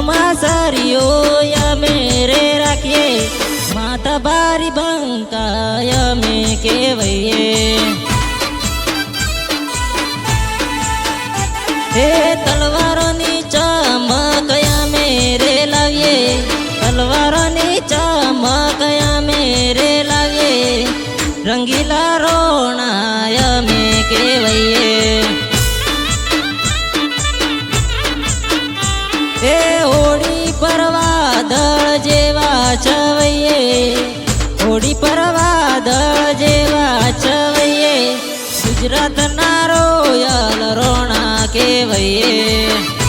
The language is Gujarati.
અમાસારીઓ અમે રે રાખીએ માતા બારી બંકા અમે કેવઈએ હે તલવારોની ચમક અમે રે લાવીએ તલવારોની ચમક અમે રે લાવીએ રંગીલા રોણા અમે કેવઈએ Yeah. હોળી પર વાદળ જેવા છવૈયે થોડી પર દળ જેવા છવૈયે ગુજરાતના રોયલ રોણા કેવૈયે